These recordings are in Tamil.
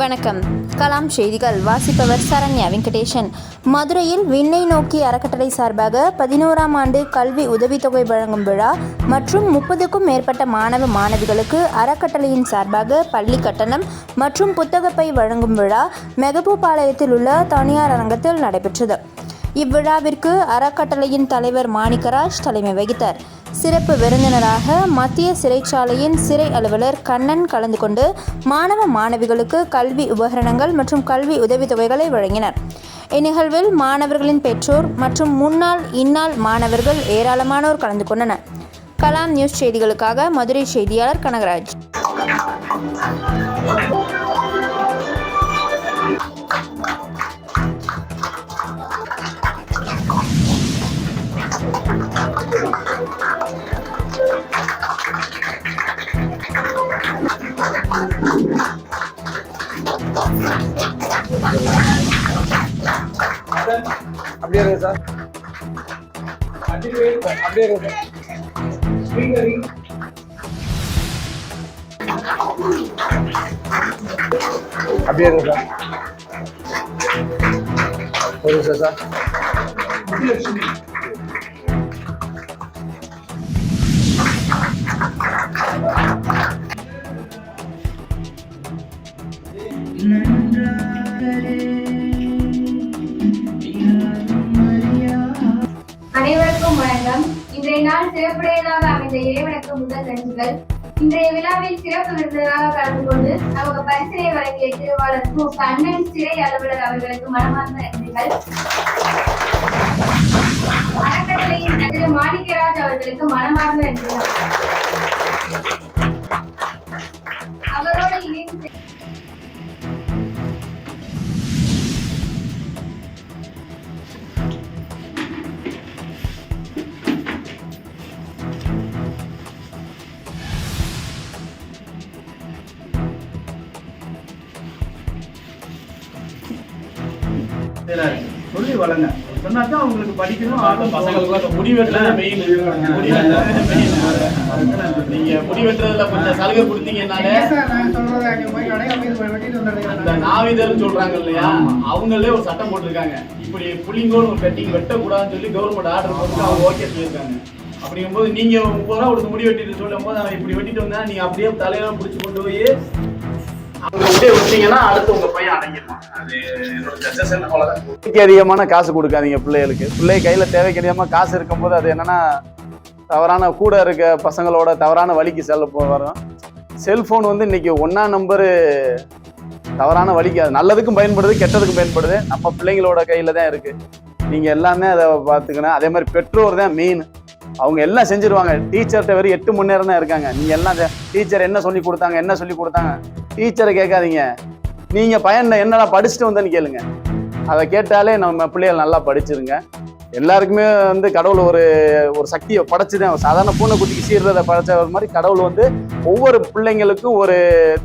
வணக்கம். கலாம் செய்திகள். வாசிப்பவர் சரண்யா வெங்கடேசன். மதுரையில் விண்ணை நோக்கி அறக்கட்டளை சார்பாக பதினோராம் ஆண்டு கல்வி உதவித்தொகை வழங்கும் விழா மற்றும் முப்பதுக்கும் மேற்பட்ட மாணவ மாணவிகளுக்கு அறக்கட்டளையின் சார்பாக பள்ளி கட்டணம் மற்றும் புத்தகப்பை வழங்கும் விழா மெகபூபாளையத்தில் உள்ள தனியார் அரங்கத்தில் நடைபெற்றது. இவ்விழாவிற்கு அறக்கட்டளையின் தலைவர் மாணிக்கராஜ் தலைமை வகித்தார். சிறப்பு விருந்தினராக மத்திய சிறைச்சாலையின் சிறை அலுவலர் கண்ணன் கலந்து கொண்டு மாணவ மாணவிகளுக்கு கல்வி உபகரணங்கள் மற்றும் கல்வி உதவித்தொகைகளை வழங்கினர். இந்நிகழ்வில் மாணவர்களின் பெற்றோர் மற்றும் முன்னாள் இந்நாள் மாணவர்கள் ஏராளமானோர் கலந்து கொண்டனர். கலாம் நியூஸ் செய்திகளுக்காக மதுரை செய்தியாளர் கனகராஜ். அப்படியே இருங்க சார். அப்படியே இருங்க சார். அப்படியே சார். ஒரு சார். வணக்கம் இன்றைய நாள் சிறப்புடையதாக அமைந்த இறைவனுக்கு முதல் நன்றிகள். இன்றைய விழாவில் சிறப்பு விருந்தினராக கலந்து கொண்டு நமக்கு பரிசினை வழங்கிய திருவாளர் கு கண்ணன் சிறை அலுவலர் அவர்களுக்கு மனமார்ந்த நன்றிகள். சொல்லி வளங்க. சொன்னாதான் அவங்களுக்கு படிக்கணும் ஆர்வம் பசங்களுக்கு முடி வெட்டுறது மெயின் முடி நீங்க முடி வெட்டுறதுல கொஞ்சம் சலுகை கொடுத்தீங்கன்னாலே அந்த நாவிதர்னு சொல்றாங்க இல்லையா? அவங்களே ஒரு சட்டம் போட்டிருக்காங்க. இப்படி புளிங்கோல் ஒரு கட்டிங் வெட்டக்கூடாதுன்னு சொல்லி கவர்மெண்ட் ஆர்டர் போட்டு அவங்க ஓகே சொல்லியிருக்காங்க. அப்படிங்கும்போது நீங்க முப்பது ரூபா கொடுத்து முடி வெட்டிட்டு சொல்லும் போது அவன் இப்படி வெட்டிட்டு வந்தா நீங்க அப்படியே தலையில பிடிச்சி கொண்டு போய் தேவைக்கு அதிகமான காசு கொடுக்காதீங்க பிள்ளைகளுக்கு. பிள்ளை கையில தேவைக்கு அதிகமாக காசு இருக்கும்போது அது என்னன்னா தவறான கூட இருக்க பசங்களோட தவறான வழிக்கு செல்ல வரும் செல்போன் வந்து இன்னைக்கு ஒன்னா நம்பரு தவறான வழிக்கு அது நல்லதுக்கும் பயன்படுது கெட்டதுக்கும் பயன்படுது. நம்ம பிள்ளைங்களோட கையில தான் இருக்கு. நீங்க எல்லாமே அதை பார்த்துக்கணும். அதே மாதிரி பெற்றோர் தான் மெயின் அவங்க எல்லாம் செஞ்சிருவாங்க. டீச்சர்கிட்ட வெறும் எட்டு மணி நேரம் தான் இருக்காங்க. நீங்க எல்லாம் டீச்சர் என்ன சொல்லி கொடுத்தாங்க என்ன சொல்லி கொடுத்தாங்க? டீச்சரை கேட்காதீங்க. நீங்க பையன் என்னடா படிச்சுட்டு வந்தேன்னு கேளுங்க. அதை கேட்டாலே நம்ம பிள்ளைகள் நல்லா படிச்சிருங்க. எல்லாருக்குமே வந்து கடவுள் ஒரு ஒரு சக்தியை படைச்சுதான். சாதாரண பூனைக்குட்டிக்கு சீர்றதை படைச்ச மாதிரி கடவுள் வந்து ஒவ்வொரு பிள்ளைங்களுக்கும் ஒரு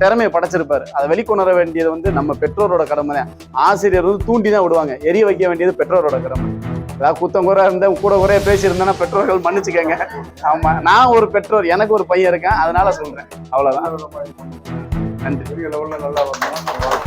திறமையை படைச்சிருப்பாரு. அதை வெளிக்கொணர வேண்டியது வந்து நம்ம பெற்றோரோட கடமை தான் ஆசிரியர் வந்து தூண்டி தான் விடுவாங்க. எரிய வைக்க வேண்டியது பெற்றோரோட கடமை. ஏதாவது குத்தம் குறை இருந்தால் கூட குறைய பேசியிருந்தேன்னா பெற்றோர்கள் மன்னிச்சுக்கோங்க. ஆமாம் நான் ஒரு பெற்றோர் எனக்கு ஒரு பையன் இருக்கேன். அதனால சொல்கிறேன் அவ்வளோதான் நன்றி பெரிய லெவலில் நல்லா வரணும்